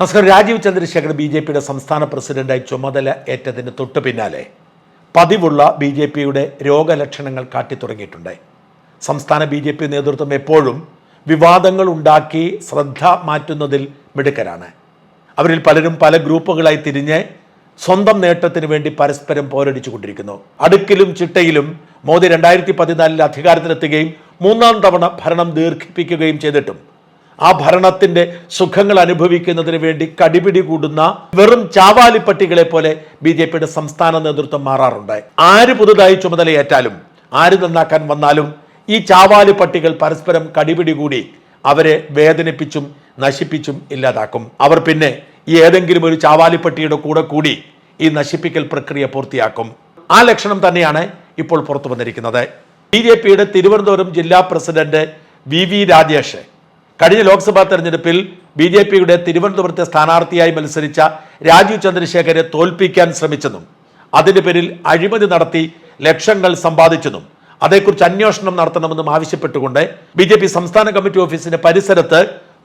നമസ്കാരം. Rajeev Chandrasekhar B J പിയുടെ സംസ്ഥാന പ്രസിഡന്റായി ചുമതല ഏറ്റതിന് തൊട്ടു പിന്നാലെ പതിവുള്ള ബി ജെ പിയുടെ രോഗലക്ഷണങ്ങൾ കാട്ടിത്തുടങ്ങിയിട്ടുണ്ട്. സംസ്ഥാന ബി ജെ പി നേതൃത്വം എപ്പോഴും വിവാദങ്ങൾ ഉണ്ടാക്കി ശ്രദ്ധ മാറ്റുന്നതിൽ മിടുക്കരാണ്. അവരിൽ പലരും പല ഗ്രൂപ്പുകളായി തിരിഞ്ഞ് സ്വന്തം നേട്ടത്തിന് വേണ്ടി പരസ്പരം പോരടിച്ചു കൊണ്ടിരിക്കുന്നു അടുക്കിലും ചിട്ടയിലും മോദി രണ്ടായിരത്തി പതിനാലിൽ അധികാരത്തിലെത്തുകയും മൂന്നാം തവണ ഭരണം ദീർഘിപ്പിക്കുകയും ചെയ്തിട്ടും ആ ഭരണത്തിന്റെ സുഖങ്ങൾ അനുഭവിക്കുന്നതിന് വേണ്ടി കടിപിടി കൂടുന്ന വെറും ചാവാലിപ്പട്ടികളെ പോലെ ബി ജെ പിയുടെ സംസ്ഥാന നേതൃത്വം മാറാറുണ്ട്. ആര് പുതുതായി ചുമതലയേറ്റാലും ആര് നന്നാക്കാൻ വന്നാലും ഈ ചാവാലിപ്പട്ടികൾ പരസ്പരം കടിപിടി കൂടി അവരെ വേദനിപ്പിച്ചും നശിപ്പിച്ചും ഇല്ലാതാക്കും. അവർ പിന്നെ ഈ ഏതെങ്കിലും ഒരു ചാവാലിപ്പട്ടിയുടെ കൂടെ കൂടി ഈ നശിപ്പിക്കൽ പ്രക്രിയ പൂർത്തിയാക്കും. ആ ലക്ഷണം തന്നെയാണ് ഇപ്പോൾ പുറത്തു വന്നിരിക്കുന്നത്. ബി ജെ പിയുടെ തിരുവനന്തപുരം ജില്ലാ പ്രസിഡന്റ് വി വി രാജേഷ് കഴിഞ്ഞ ലോക്സഭാ തെരഞ്ഞെടുപ്പിൽ ബി ജെ പിയുടെ തിരുവനന്തപുരത്തെ സ്ഥാനാർത്ഥിയായി മത്സരിച്ച രാജീവ് ചന്ദ്രശേഖരെ തോൽപ്പിക്കാൻ ശ്രമിച്ചെന്നും അതിന്റെ പേരിൽ അഴിമതി നടത്തി ലക്ഷങ്ങൾ സമ്പാദിച്ചെന്നും അതേക്കുറിച്ച് അന്വേഷണം നടത്തണമെന്നും ആവശ്യപ്പെട്ടുകൊണ്ട് ബി ജെ പി സംസ്ഥാന കമ്മിറ്റി ഓഫീസിന്റെ പരിസരത്ത്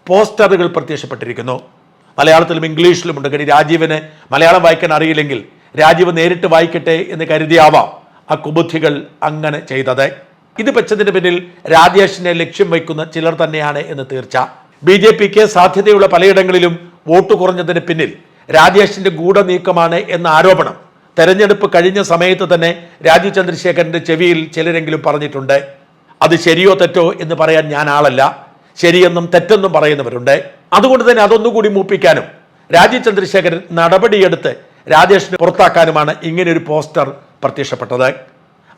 പോസ്റ്ററുകൾ പ്രത്യക്ഷപ്പെട്ടിരിക്കുന്നു. മലയാളത്തിലും ഇംഗ്ലീഷിലും ഉണ്ട് കഴിഞ്ഞ രാജീവിന് മലയാളം വായിക്കാൻ അറിയില്ലെങ്കിൽ രാജീവ് നേരിട്ട് വായിക്കട്ടെ എന്ന് കരുതിയാവാം ആ കുബുദ്ധികൾ അങ്ങനെ ചെയ്തത്. ഇത് വെച്ചതിന് പിന്നിൽ രാജേഷിനെ ലക്ഷ്യം വയ്ക്കുന്ന ചിലർ തന്നെയാണ് എന്ന് തീർച്ച. ബി ജെ പിക്ക് സാധ്യതയുള്ള പലയിടങ്ങളിലും വോട്ട് കുറഞ്ഞതിന് പിന്നിൽ രാജേഷിന്റെ ഗൂഢനീക്കമാണ് എന്ന ആരോപണം. തെരഞ്ഞെടുപ്പ് കഴിഞ്ഞ സമയത്ത് തന്നെ രാജീവ് ചന്ദ്രശേഖരന്റെ ചെവിയിൽ ചിലരെങ്കിലും പറഞ്ഞിട്ടുണ്ട്. അത് ശരിയോ തെറ്റോ എന്ന് പറയാൻ ഞാൻ ആളല്ല. ശരിയെന്നും തെറ്റെന്നും പറയുന്നവരുണ്ട്. അതുകൊണ്ട് തന്നെ അതൊന്നുകൂടി മൂപ്പിക്കാനും രാജീവ് ചന്ദ്രശേഖരൻ നടപടിയെടുത്ത് രാജേഷിനെ പുറത്താക്കാനുമാണ് ഇങ്ങനെ ഒരു പോസ്റ്റർ പ്രത്യക്ഷപ്പെട്ടത്.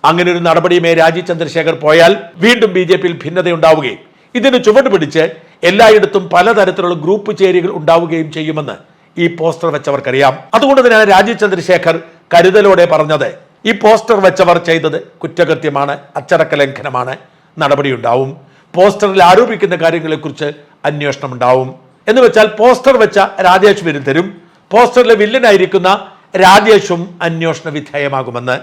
അങ്ങനെ ഒരു നടപടിയുമേ രാജീവ് ചന്ദ്രശേഖർ പോയാൽ വീണ്ടും ബി ജെ പിയിൽ ഭിന്നതയുണ്ടാവുകയും ഇതിന് ചുവട് പിടിച്ച് എല്ലായിടത്തും പലതരത്തിലുള്ള ഗ്രൂപ്പ് ചേരികൾ ഉണ്ടാവുകയും ചെയ്യുമെന്ന് ഈ പോസ്റ്റർ വെച്ചവർക്കറിയാം. അതുകൊണ്ട് തന്നെയാണ് രാജീവ് ചന്ദ്രശേഖർ കരുതലോടെ പറഞ്ഞത്. ഈ പോസ്റ്റർ വെച്ചവർ ചെയ്തത് കുറ്റകൃത്യമാണ് അച്ചടക്ക ലംഘനമാണ് നടപടിയുണ്ടാവും. പോസ്റ്ററിൽ ആരോപിക്കുന്ന കാര്യങ്ങളെക്കുറിച്ച് അന്വേഷണം ഉണ്ടാവും എന്ന് വെച്ചാൽ പോസ്റ്റർ വെച്ച രാജേഷ് വിരുദ്ധരും പോസ്റ്ററിലെ വില്ലനായിരിക്കുന്ന രാജേഷും അന്വേഷണ വിധേയമാകുമെന്ന്.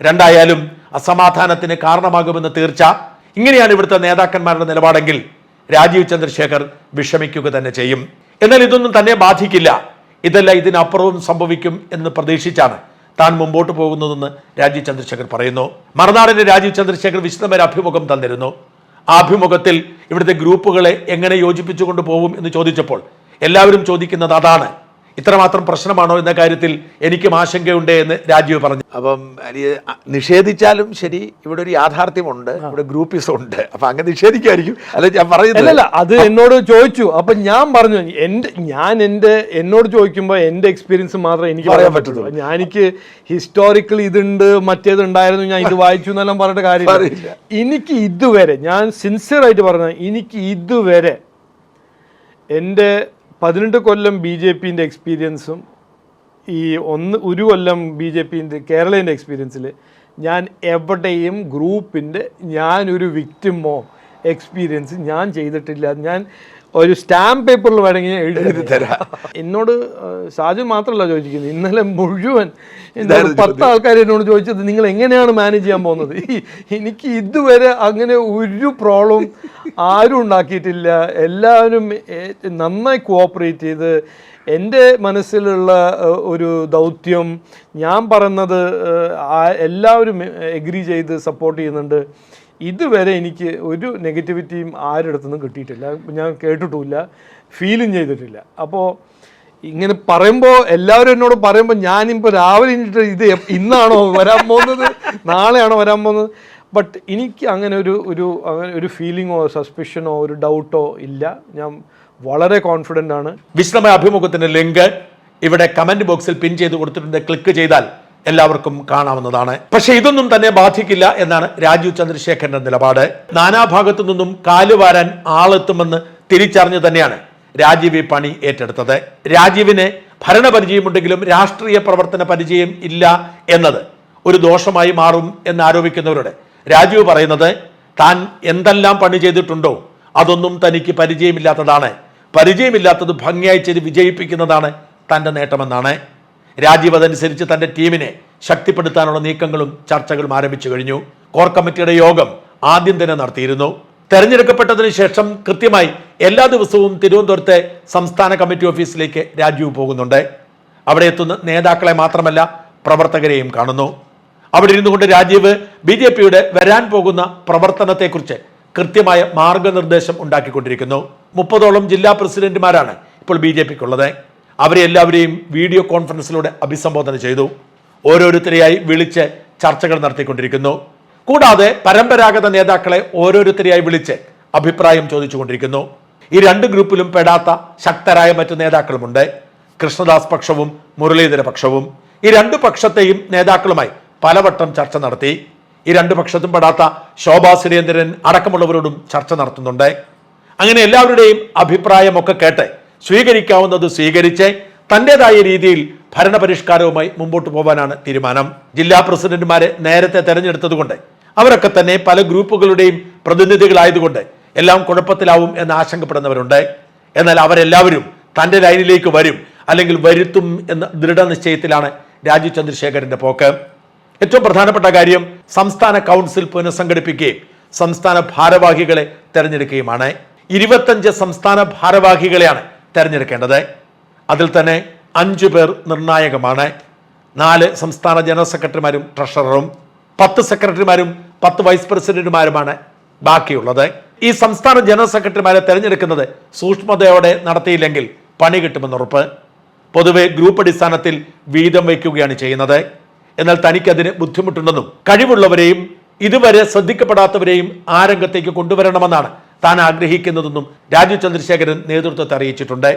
രണ്ടായാലും അസമാധാനത്തിന് കാരണമാകുമെന്ന് തീർച്ച. ഇങ്ങനെയാണ് ഇവിടുത്തെ നേതാക്കന്മാരുടെ നിലപാടെങ്കിൽ രാജീവ് ചന്ദ്രശേഖർ വിഷമിക്കുക തന്നെ ചെയ്യും. എന്നാൽ ഇതൊന്നും തന്നെ ബാധിക്കില്ല. ഇതല്ല ഇതിനപ്പുറവും സംഭവിക്കും എന്ന് പ്രതീക്ഷിച്ചാണ് താൻ മുമ്പോട്ട് പോകുന്നതെന്ന് രാജീവ് ചന്ദ്രശേഖർ പറയുന്നു. മറുനാടിന് രാജീവ് ചന്ദ്രശേഖർ വിശദമായ അഭിമുഖം തന്നിരുന്നു. ആ അഭിമുഖത്തിൽ ഇവിടുത്തെ ഗ്രൂപ്പുകളെ എങ്ങനെ യോജിപ്പിച്ചുകൊണ്ട് പോകും എന്ന് ചോദിച്ചപ്പോൾ എല്ലാവരും ചോദിക്കുന്നത് അതാണ്. ഇത്രമാത്രം പ്രശ്നമാണോ എന്ന കാര്യത്തിൽ എനിക്കും ആശങ്കയുണ്ട് എന്ന് രാജീവ് പറഞ്ഞു. അപ്പം നിഷേധിച്ചാലും ശരി ഇവിടെ ഒരു യാഥാർത്ഥ്യമുണ്ട് ഇവിടെ ഗ്രൂപ്പിസം ഉണ്ട് അപ്പൊ അങ്ങനെ നിഷേധിക്കായിരിക്കും. അല്ല ഞാൻ പറയുന്നില്ല അത് എന്നോട് ചോദിച്ചു. അപ്പൊ ഞാൻ പറഞ്ഞു എന്റെ ഞാൻ എന്റെ എന്നോട് ചോദിക്കുമ്പോൾ എന്റെ എക്സ്പീരിയൻസ് മാത്രം എനിക്ക് പറയാൻ പറ്റുള്ളൂ ഞാൻ എനിക്ക് ഹിസ്റ്റോറിക്കൽ ഇതുണ്ട് മറ്റേത് ഉണ്ടായിരുന്നു ഞാൻ ഇത് വായിച്ചു എന്നെല്ലാം പറഞ്ഞിട്ട് കാര്യമില്ല. എനിക്ക് ഇതുവരെ ഞാൻ സിൻസിയർ ആയിട്ട് പറഞ്ഞ എനിക്ക് ഇതുവരെ എന്റെ പതിനെട്ട് കൊല്ലം ബി ജെ പിന്റെ എക്സ്പീരിയൻസും ഈ ഒന്ന് ഒരു കൊല്ലം ബി ജെ പിന്റെ കേരളേന്റെ എക്സ്പീരിയൻസിൽ ഞാൻ എവിടെയും ഗ്രൂപ്പിന്റെ ഞാനൊരു വിക്റ്റിമോ എക്സ്പീരിയൻസ് ഞാൻ ചെയ്തിട്ടില്ല. ഞാൻ ഒരു സ്റ്റാമ്പ് പേപ്പറിൽ വേണമെങ്കിൽ ഞാൻ എഴുതി തരാം. എന്നോട് സാജു ഷാജു മാത്രമല്ല ചോദിക്കുന്നത് ഇന്നലെ മുഴുവൻ പത്ത് ആൾക്കാർ എന്നോട് ചോദിച്ചത് നിങ്ങൾ എങ്ങനെയാണ് മാനേജ് ചെയ്യാൻ പോകുന്നത്? എനിക്ക് ഇതുവരെ അങ്ങനെ ഒരു പ്രോബ്ലം ആരും ഉണ്ടാക്കിയിട്ടില്ല. എല്ലാവരും നന്നായി കോഓപ്പറേറ്റ് ചെയ്ത് എന്റെ മനസ്സിലുള്ള ഒരു ദൗത്യം ഞാൻ പറയുന്നത് എല്ലാവരും എഗ്രി ചെയ്ത് സപ്പോർട്ട് ചെയ്യുന്നുണ്ട്. ഇതുവരെ എനിക്ക് ഒരു നെഗറ്റിവിറ്റിയും ആരുടെ കിട്ടിയിട്ടില്ല. ഞാൻ കേട്ടിട്ടുമില്ല. ഫീലും ചെയ്തിട്ടില്ല. അപ്പോൾ ഇങ്ങനെ പറയുമ്പോൾ എല്ലാവരും എന്നോട് പറയുമ്പോൾ ഞാനിപ്പോൾ രാവിലെ ഇത് ഇന്നാണോ വരാൻ പോകുന്നത്? നാളെയാണോ വരാൻ പോകുന്നത്? ബട്ട് എനിക്ക് അങ്ങനെ ഒരു ഒരു അങ്ങനെ ഒരു ഫീലിങ്ങോ സസ്പിഷനോ ഒരു ഡൗട്ടോ ഇല്ല. ഞാൻ വളരെ കോൺഫിഡന്റ് ആണ്. വിശദമായ അഭിമുഖത്തിന്റെ ലിങ്ക് ഇവിടെ കമന്റ് ബോക്സിൽ പിൻ ചെയ്ത് കൊടുത്തിട്ടുണ്ട്. ക്ലിക്ക് ചെയ്താൽ എല്ലാവർക്കും കാണാവുന്നതാണ്. പക്ഷേ ഇതൊന്നും തന്നെ ബാധിക്കില്ല എന്നാണ് രാജീവ് ചന്ദ്രശേഖരന്റെ നിലപാട്. നാനാഭാഗത്തു നിന്നും കാലുവാരാൻ ആളെത്തുമെന്ന് തിരിച്ചറിഞ്ഞു തന്നെയാണ് രാജീവ് ഈ പണി ഏറ്റെടുത്തത്. രാജീവിന് ഭരണപരിചയമുണ്ടെങ്കിലും രാഷ്ട്രീയ പ്രവർത്തന പരിചയം ഇല്ല എന്നത് ഒരു ദോഷമായി മാറും എന്ന് ആരോപിക്കുന്നവരുടെ രാജീവ് പറയുന്നത് താൻ എന്തെല്ലാം പണി ചെയ്തിട്ടുണ്ടോ അതൊന്നും തനിക്ക് പരിചയമില്ലാത്തതാണ്. പരിചയമില്ലാത്തത് ഭംഗിയായി ചെയ്ത് വിജയിപ്പിക്കുന്നതാണ് തന്റെ നേട്ടമെന്നാണ്. രാജീവ് അതനുസരിച്ച് തന്റെ ടീമിനെ ശക്തിപ്പെടുത്താനുള്ള നീക്കങ്ങളും ചർച്ചകളും ആരംഭിച്ചു കഴിഞ്ഞു. കോർ കമ്മിറ്റിയുടെ യോഗം ആദ്യം തന്നെ നടത്തിയിരുന്നു. തെരഞ്ഞെടുക്കപ്പെട്ടതിന് ശേഷം കൃത്യമായി എല്ലാ ദിവസവും തിരുവനന്തപുരത്തെ സംസ്ഥാന കമ്മിറ്റി ഓഫീസിലേക്ക് രാജീവ് പോകുന്നുണ്ട്. അവിടെ എത്തുന്ന നേതാക്കളെ മാത്രമല്ല പ്രവർത്തകരെയും കാണുന്നു. അവിടെ ഇരുന്നു കൊണ്ട് രാജീവ് ബി ജെ പിയുടെ വരാൻ പോകുന്ന പ്രവർത്തനത്തെക്കുറിച്ച് കൃത്യമായ മാർഗനിർദ്ദേശം ഉണ്ടാക്കിക്കൊണ്ടിരിക്കുന്നു. മുപ്പതോളം ജില്ലാ പ്രസിഡന്റുമാരാണ് ഇപ്പോൾ ബി ജെ പിക്കുള്ളത്. അവരെ എല്ലാവരെയും വീഡിയോ കോൺഫറൻസിലൂടെ അഭിസംബോധന ചെയ്തു. ഓരോരുത്തരെയായി വിളിച്ച് ചർച്ചകൾ നടത്തിക്കൊണ്ടിരിക്കുന്നു. കൂടാതെ പരമ്പരാഗത നേതാക്കളെ ഓരോരുത്തരെയായി വിളിച്ച് അഭിപ്രായം ചോദിച്ചുകൊണ്ടിരിക്കുന്നു. ഈ രണ്ട് ഗ്രൂപ്പിലും പെടാത്ത ശക്തരായ മറ്റു നേതാക്കളുമുണ്ട്. കൃഷ്ണദാസ് പക്ഷവും മുരളീധര പക്ഷവും. ഈ രണ്ടു പക്ഷത്തെയും നേതാക്കളുമായി പലവട്ടം ചർച്ച നടത്തി. ഈ രണ്ടു പക്ഷത്തും പെടാത്ത ശോഭാ സുരേന്ദ്രൻ അടക്കമുള്ളവരോടും ചർച്ച നടത്തുന്നുണ്ട്. അങ്ങനെ എല്ലാവരുടെയും അഭിപ്രായമൊക്കെ കേട്ട് സ്വീകരിക്കാവുന്നത് സ്വീകരിച്ച് തന്റെതായ രീതിയിൽ ഭരണപരിഷ്കാരവുമായി മുമ്പോട്ട് പോകാനാണ് തീരുമാനം. ജില്ലാ പ്രസിഡന്റുമാരെ നേരത്തെ തെരഞ്ഞെടുത്തതുകൊണ്ട് അവരൊക്കെ തന്നെ പല ഗ്രൂപ്പുകളുടെയും പ്രതിനിധികളായതുകൊണ്ട് എല്ലാം കുഴപ്പത്തിലാവും എന്ന് ആശങ്കപ്പെടുന്നവരുണ്ട്. എന്നാൽ അവരെല്ലാവരും തന്റെ ലൈനിലേക്ക് വരും അല്ലെങ്കിൽ വരുത്തും എന്ന ദൃഢനിശ്ചയത്തിലാണ് രാജീവ് ചന്ദ്രശേഖരന്റെ പോക്ക്. ഏറ്റവും പ്രധാനപ്പെട്ട കാര്യം സംസ്ഥാന കൗൺസിൽ പുനഃസംഘടിപ്പിക്കുകയും സംസ്ഥാന ഭാരവാഹികളെ തെരഞ്ഞെടുക്കുകയുമാണ്. ഇരുപത്തഞ്ച് സംസ്ഥാന ഭാരവാഹികളെയാണ് തെരഞ്ഞെടുക്കേണ്ടത്. അതിൽ തന്നെ അഞ്ചു പേർ നിർണായകമാണ്. നാല് സംസ്ഥാന ജനറൽ സെക്രട്ടറിമാരും ട്രഷററും പത്ത് സെക്രട്ടറിമാരും പത്ത് വൈസ് പ്രസിഡന്റുമാരുമാണ് ബാക്കിയുള്ളത്. ഈ സംസ്ഥാന ജനറൽ സെക്രട്ടറിമാരെ തെരഞ്ഞെടുക്കുന്നത് സൂക്ഷ്മതയോടെ നടത്തിയില്ലെങ്കിൽ പണി കിട്ടുമെന്നുറപ്പ്. പൊതുവെ ഗ്രൂപ്പ് അടിസ്ഥാനത്തിൽ വീതം വയ്ക്കുകയാണ് ചെയ്യുന്നത്. എന്നാൽ തനിക്കതിന് ബുദ്ധിമുട്ടുണ്ടെന്നും കഴിവുള്ളവരെയും ഇതുവരെ ശ്രദ്ധിക്കപ്പെടാത്തവരെയും ആ രംഗത്തേക്ക് കൊണ്ടുവരണമെന്നാണ് താൻ ആഗ്രഹിക്കുന്നതെന്നും രാജു ചന്ദ്രശേഖരൻ നേതൃത്വത്തെ അറിയിച്ചിട്ടുണ്ട്.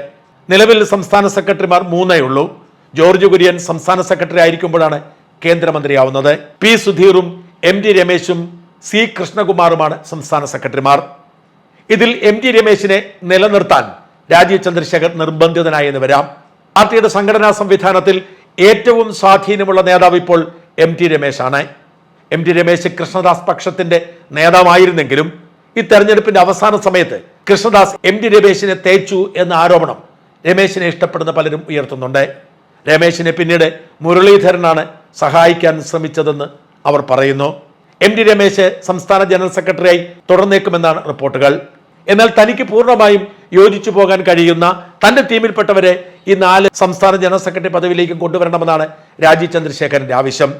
നിലവിൽ സംസ്ഥാന സെക്രട്ടറിമാർ മൂന്നേ ഉള്ളൂ. ജോർജ് കുര്യൻ സംസ്ഥാന സെക്രട്ടറി ആയിരിക്കുമ്പോഴാണ് കേന്ദ്രമന്ത്രിയാവുന്നത്. പി സുധീറും എം ടി രമേശും സി കൃഷ്ണകുമാറുമാണ് സംസ്ഥാന സെക്രട്ടറിമാർ. ഇതിൽ എം ടി രമേശിനെ നിലനിർത്താൻ രാജീവ് ചന്ദ്രശേഖർ നിർബന്ധിതനായെന്ന് വരാം. പാർട്ടിയുടെ സംഘടനാ സംവിധാനത്തിൽ ഏറ്റവും സ്വാധീനമുള്ള നേതാവ് ഇപ്പോൾ എം ടി രമേശാണ്. എം ടി രമേശ് കൃഷ്ണദാസ് പക്ഷത്തിന്റെ നേതാവായിരുന്നെങ്കിലും ഈ തെരഞ്ഞെടുപ്പിന്റെ അവസാന സമയത്ത് കൃഷ്ണദാസ് എം ടി രമേശിനെ തേച്ചു എന്ന ആരോപണം രമേശിനെ ഇഷ്ടപ്പെടുന്ന പലരും ഉയർത്തുന്നുണ്ട്. രമേശിനെ പിന്നീട് മുരളീധരനാണ് സഹായിക്കാൻ ശ്രമിച്ചതെന്ന് അവർ പറയുന്നു. എം ടി രമേശ് സംസ്ഥാന ജനറൽ സെക്രട്ടറിയായി തുടർന്നേക്കുമെന്നാണ് റിപ്പോർട്ടുകൾ. എന്നാൽ തനിക്ക് പൂർണമായും യോജിച്ചു പോകാൻ കഴിയുന്ന തന്റെ ടീമിൽപ്പെട്ടവരെ ഈ നാല് സംസ്ഥാന ജനറൽ സെക്രട്ടറി പദവിയിലേക്കും കൊണ്ടുവരണമെന്നാണ് രാജീവ് ചന്ദ്രശേഖരന്റെ ആവശ്യം.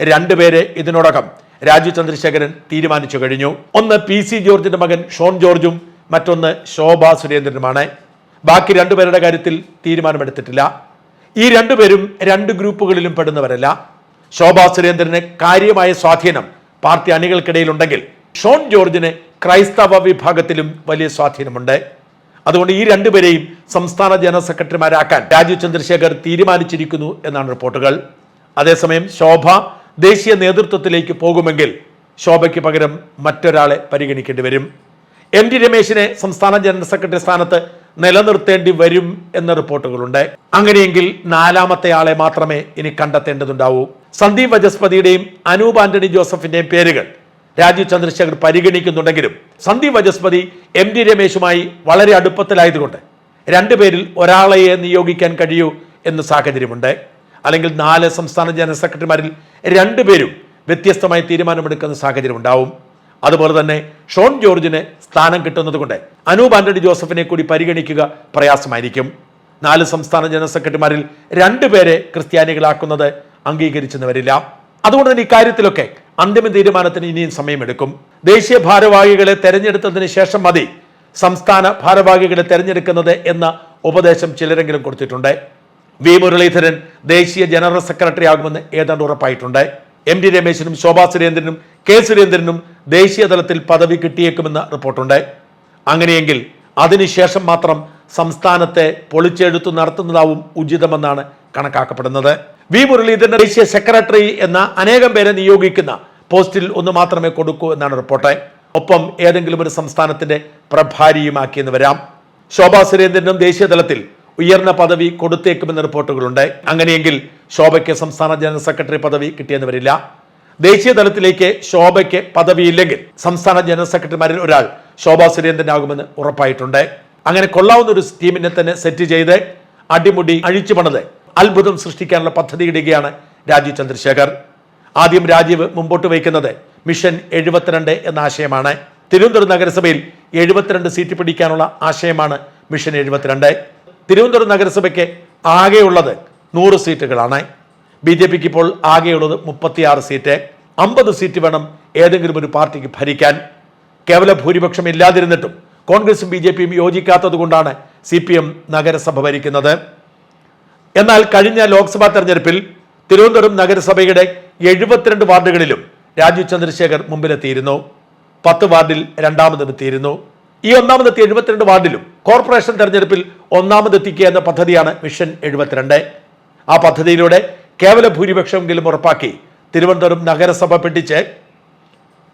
രണ്ടുപേരെ ഇതിനോടകം രാജീവ് ചന്ദ്രശേഖരൻ തീരുമാനിച്ചു കഴിഞ്ഞു. ഒന്ന് പി സി ജോർജിന്റെ മകൻ ഷോൺ ജോർജും മറ്റൊന്ന് ശോഭ സുരേന്ദ്രനുമാണ്. ബാക്കി രണ്ടുപേരുടെ കാര്യത്തിൽ തീരുമാനമെടുത്തിട്ടില്ല. ഈ രണ്ടുപേരും രണ്ട് ഗ്രൂപ്പുകളിലും പെടുന്നവരല്ല. ശോഭാ സുരേന്ദ്രന് കാര്യമായ സ്വാധീനം പാർട്ടി അണികൾക്കിടയിലുണ്ടെങ്കിൽ ഷോൺ ജോർജിന് ക്രൈസ്തവ വിഭാഗത്തിലും വലിയ സ്വാധീനമുണ്ട്. അതുകൊണ്ട് ഈ രണ്ടുപേരെയും സംസ്ഥാന ജനറൽ സെക്രട്ടറിമാരാക്കാൻ രാജീവ് ചന്ദ്രശേഖർ തീരുമാനിച്ചിരിക്കുന്നു എന്നാണ് റിപ്പോർട്ടുകൾ. അതേസമയം ശോഭ ദേശീയ നേതൃത്വത്തിലേക്ക് പോകുമെങ്കിൽ ശോഭയ്ക്ക് പകരം മറ്റൊരാളെ പരിഗണിക്കേണ്ടി വരും. എം ടി രമേശിനെ സംസ്ഥാന ജനറൽ സെക്രട്ടറി സ്ഥാനത്ത് നിലനിർത്തേണ്ടി വരും എന്ന റിപ്പോർട്ടുകളുണ്ട്. അങ്ങനെയെങ്കിൽ നാലാമത്തെ ആളെ മാത്രമേ ഇനി കണ്ടെത്തേണ്ടതുണ്ടാവൂ. സന്ദീപ് വജസ്പതിയുടെയും അനൂപ് ആന്റണി ജോസഫിന്റെയും പേരുകൾ രാജീവ് ചന്ദ്രശേഖർ പരിഗണിക്കുന്നുണ്ടെങ്കിലും സന്ദീപ് വജസ്പതി എം ടി രമേശുമായി വളരെ അടുപ്പത്തിലായതുകൊണ്ട് രണ്ടുപേരിൽ ഒരാളെയെ നിയോഗിക്കാൻ കഴിയൂ എന്ന സാഹചര്യമുണ്ട്. അല്ലെങ്കിൽ നാല് സംസ്ഥാന ജനറൽ സെക്രട്ടറിമാരിൽ രണ്ടുപേരും വ്യത്യസ്തമായി തീരുമാനമെടുക്കുന്ന സാഹചര്യം ഉണ്ടാവും അതുപോലെ തന്നെ ഷോൺ ജോർജിന് സ്ഥാനം കിട്ടുന്നതുകൊണ്ട് അനൂപ് ആന്റണി ജോസഫിനെ കൂടി പരിഗണിക്കുക പ്രയാസമായിരിക്കും. നാല് സംസ്ഥാന ജനറൽ സെക്രട്ടറിമാരിൽ രണ്ടുപേരെ ക്രിസ്ത്യാനികളാക്കുന്നത് അംഗീകരിച്ചെന്ന് വരില്ല. അതുകൊണ്ട് തന്നെ ഇക്കാര്യത്തിലൊക്കെ അന്തിമ തീരുമാനത്തിന് ഇനിയും സമയമെടുക്കും. ദേശീയ ഭാരവാഹികളെ തെരഞ്ഞെടുത്തതിന് ശേഷം മതി സംസ്ഥാന ഭാരവാഹികളെ തെരഞ്ഞെടുക്കുന്നത് എന്ന ഉപദേശം ചിലരെങ്കിലും കൊടുത്തിട്ടുണ്ട്. വി മുരളീധരൻ ദേശീയ ജനറൽ സെക്രട്ടറി ആകുമെന്ന് ഏതാണ്ട് ഉറപ്പായിട്ടുണ്ട്. എം ടി രമേശിനും ശോഭാ സുരേന്ദ്രനും കെ സുരേന്ദ്രനും ദേശീയ തലത്തിൽ പദവി കിട്ടിയേക്കുമെന്ന് റിപ്പോർട്ടുണ്ട്. അങ്ങനെയെങ്കിൽ അതിനുശേഷം മാത്രം സംസ്ഥാനത്തെ പൊളിച്ചെഴുത്തു നടത്തുന്നതാവും ഉചിതമെന്നാണ് കണക്കാക്കപ്പെടുന്നത്. വി മുരളീധരൻ ദേശീയ സെക്രട്ടറി എന്ന അനേകം പേരെ നിയോഗിക്കുന്ന പോസ്റ്റിൽ ഒന്ന് മാത്രമേ കൊടുക്കൂ എന്നാണ് റിപ്പോർട്ട്. ഒപ്പം ഏതെങ്കിലും ഒരു സംസ്ഥാനത്തിന്റെ പ്രഭാരിയുമാക്കിയെന്ന് വരാം. ശോഭാ സുരേന്ദ്രനും ദേശീയ തലത്തിൽ ഉയർന്ന പദവി കൊടുത്തേക്കുമെന്ന റിപ്പോർട്ടുകളുണ്ട്. അങ്ങനെയെങ്കിൽ ശോഭയ്ക്ക് സംസ്ഥാന ജനറൽ സെക്രട്ടറി പദവി കിട്ടിയെന്ന് വരില്ല. ദേശീയ തലത്തിലേക്ക് ശോഭയ്ക്ക് പദവിയില്ലെങ്കിൽ സംസ്ഥാന ജനറൽ സെക്രട്ടറിമാരിൽ ഒരാൾ ശോഭാ സുരേന്ദ്രനാകുമെന്ന് ഉറപ്പായിട്ടുണ്ട്. അങ്ങനെ കൊള്ളാവുന്ന ഒരു ടീമിനെ തന്നെ സെറ്റ് ചെയ്ത് അടിമുടി അഴിച്ചു പണത് അത്ഭുതം സൃഷ്ടിക്കാനുള്ള പദ്ധതി ഇടുകയാണ് രാജീവ് ചന്ദ്രശേഖർ. ആദ്യം രാജീവ് മുമ്പോട്ട് വയ്ക്കുന്നത്. മിഷൻ എഴുപത്തിരണ്ട് എന്ന ആശയമാണ്. തിരുവനന്തപുരം നഗരസഭയിൽ എഴുപത്തിരണ്ട് സീറ്റ് പിടിക്കാനുള്ള ആശയമാണ് മിഷൻ എഴുപത്തിരണ്ട്. തിരുവനന്തപുരം നഗരസഭയ്ക്ക് ആകെയുള്ളത് നൂറ് സീറ്റുകളാണ്. ബി ജെ പിക്ക് ഇപ്പോൾ ആകെയുള്ളത് മുപ്പത്തിയാറ് സീറ്റ്. അമ്പത് സീറ്റ് വേണം ഏതെങ്കിലും ഒരു പാർട്ടിക്ക് ഭരിക്കാൻ. കേവല ഭൂരിപക്ഷം ഇല്ലാതിരുന്നിട്ടും കോൺഗ്രസും ബി ജെ പിയും യോജിക്കാത്തത് കൊണ്ടാണ് സി പി എം നഗരസഭ ഭരിക്കുന്നത്. എന്നാൽ കഴിഞ്ഞ ലോക്സഭാ തെരഞ്ഞെടുപ്പിൽ തിരുവനന്തപുരം നഗരസഭയുടെ എഴുപത്തിരണ്ട് വാർഡുകളിലും രാജീവ് ചന്ദ്രശേഖർ മുമ്പിലെത്തിയിരുന്നു. പത്ത് വാർഡിൽ രണ്ടാമതെത്തിയിരുന്നു. ഈ ഒന്നാമതെത്തി എഴുപത്തിരണ്ട് വാർഡിലും കോർപ്പറേഷൻ തെരഞ്ഞെടുപ്പിൽ ഒന്നാമതെത്തിക്കുക എന്ന പദ്ധതിയാണ് മിഷൻ എഴുപത്തിരണ്ട്. ആ പദ്ധതിയിലൂടെ കേവല ഭൂരിപക്ഷമെങ്കിലും ഉറപ്പാക്കി തിരുവനന്തപുരം നഗരസഭ പെട്ടിച്ച്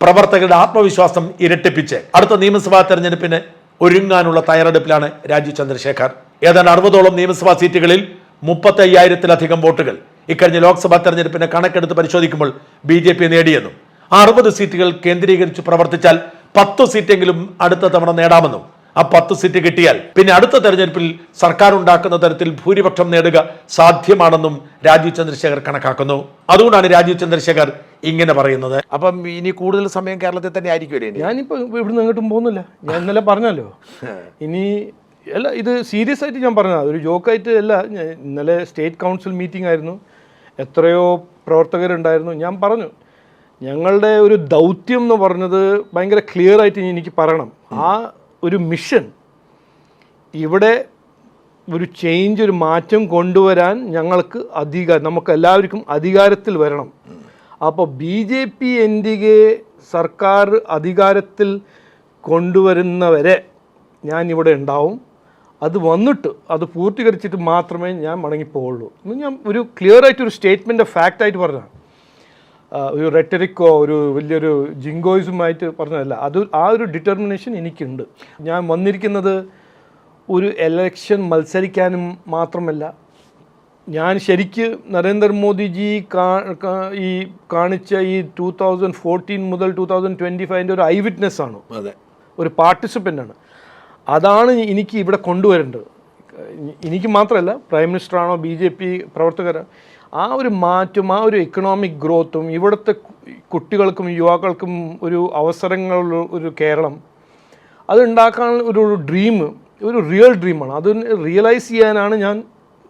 പ്രവർത്തകരുടെ ആത്മവിശ്വാസം ഇരട്ടിപ്പിച്ച് അടുത്ത നിയമസഭാ തെരഞ്ഞെടുപ്പിന് ഒരുങ്ങാനുള്ള തയ്യാറെടുപ്പിലാണ് രാജീവ് ചന്ദ്രശേഖർ. ഏതാണ്ട് അറുപതോളം നിയമസഭാ സീറ്റുകളിൽ മുപ്പത്തി അയ്യായിരത്തിലധികം വോട്ടുകൾ ഇക്കഴിഞ്ഞ ലോക്സഭാ തെരഞ്ഞെടുപ്പിന്റെ കണക്കെടുത്ത് പരിശോധിക്കുമ്പോൾ ബി ജെ പി നേടിയെന്നും അറുപത് സീറ്റുകൾ കേന്ദ്രീകരിച്ച് പ്രവർത്തിച്ചാൽ പത്ത് സീറ്റെങ്കിലും അടുത്ത തവണ നേടാമെന്നും ആ പത്ത് സീറ്റ് കിട്ടിയാൽ പിന്നെ അടുത്ത തെരഞ്ഞെടുപ്പിൽ സർക്കാർ ഉണ്ടാക്കുന്ന തരത്തിൽ ഭൂരിപക്ഷം നേടുക സാധ്യമാണെന്നും രാജീവ് ചന്ദ്രശേഖർ കണക്കാക്കുന്നു. അതുകൊണ്ടാണ് രാജീവ് ചന്ദ്രശേഖർ ഇങ്ങനെ പറയുന്നത്. അപ്പം ഇനി കൂടുതൽ സമയം കേരളത്തിൽ തന്നെ ആയിരിക്കുമല്ലേ? ഞാനിപ്പോ ഞാനിപ്പോൾ ഇവിടുന്ന് അങ്ങോട്ടും പോകുന്നില്ല. ഞാൻ ഇന്നലെ പറഞ്ഞല്ലോ. ഇനി അല്ല ഇത് സീരിയസ് ആയിട്ട് ഞാൻ പറഞ്ഞത്. ഒരു ജോക്കായിട്ട് അല്ല ഇന്നലെ സ്റ്റേറ്റ് കൗൺസിൽ മീറ്റിംഗ് ആയിരുന്നു. എത്രയോ പ്രവർത്തകരുണ്ടായിരുന്നു. ഞാൻ പറഞ്ഞു ഞങ്ങളുടെ ഒരു ദൗത്യം എന്ന് പറഞ്ഞത് ഭയങ്കര ക്ലിയർ ആയിട്ട് എനിക്ക് പറയണം. ആ ഒരു മിഷൻ ഇവിടെ ഒരു ചേഞ്ച് ഒരു മാറ്റം കൊണ്ടുവരാൻ ഞങ്ങൾക്ക് അധികാരം നമുക്ക് എല്ലാവർക്കും അധികാരത്തിൽ വരണം. അപ്പോൾ B J P N D A സർക്കാർ അധികാരത്തിൽ കൊണ്ടുവരുന്നവരെ ഞാൻ ഇവിടെ ഉണ്ടാവും. അത് വന്നിട്ട് അത് പൂർത്തീകരിച്ചിട്ട് മാത്രമേ ഞാൻ മടങ്ങിപ്പോവുള്ളൂ എന്ന് ഞാൻ ഒരു ക്ലിയർ ആയിട്ട് ഒരു സ്റ്റേറ്റ്മെന്റ് ഫാക്റ്റ് ആയിട്ട് പറഞ്ഞതാണ്. ഒരു റെറ്ററിക്കോ ഒരു വലിയൊരു ജിങ്കോയിസുമായിട്ട് പറഞ്ഞതല്ല. അത് ആ ഒരു ഡിറ്റർമിനേഷൻ എനിക്കുണ്ട്. ഞാൻ വന്നിരിക്കുന്നത് ഒരു എലക്ഷൻ മത്സരിക്കാനും മാത്രമല്ല. ഞാൻ ശരിക്ക് നരേന്ദ്രമോദിജി കാ- ഈ കാണിച്ച ഈ ടൂ തൗസൻഡ് ഫോർട്ടീൻ മുതൽ ടൂ തൗസൻഡ് ട്വന്റി ഫൈവിന്റെ ഒരു ഐ വിറ്റ്നസ് ആണ്. അതെ. ഒരു പാർട്ടിസിപ്പന്റ് ആണ്. അതാണ് എനിക്ക് ഇവിടെ കൊണ്ടുവരേണ്ടത്. എനിക്ക് മാത്രമല്ല പ്രൈം മിനിസ്റ്ററാണോ ബി ജെ പി പ്രവർത്തകർ ആ ഒരു മാറ്റം ആ ഒരു എക്കണോമിക് ഗ്രോത്തും ഇവിടുത്തെ കുട്ടികൾക്കും യുവാക്കൾക്കും ഒരു അവസരങ്ങളുള്ള ഒരു കേരളം അതുണ്ടാക്കാൻ ഒരു ഡ്രീം ഒരു റിയൽ ഡ്രീമാണ് അത് റിയലൈസ് ചെയ്യാനാണ് ഞാൻ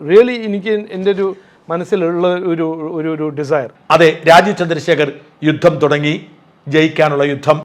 റിയലി എനിക്ക് എന്റെ ഒരു മനസ്സിലുള്ള ഒരു ഒരു ഒരു ഡിസയർ അതെ രാജീവ് ചന്ദ്രശേഖർ യുദ്ധം തുടങ്ങി. ജയിക്കാനുള്ള യുദ്ധം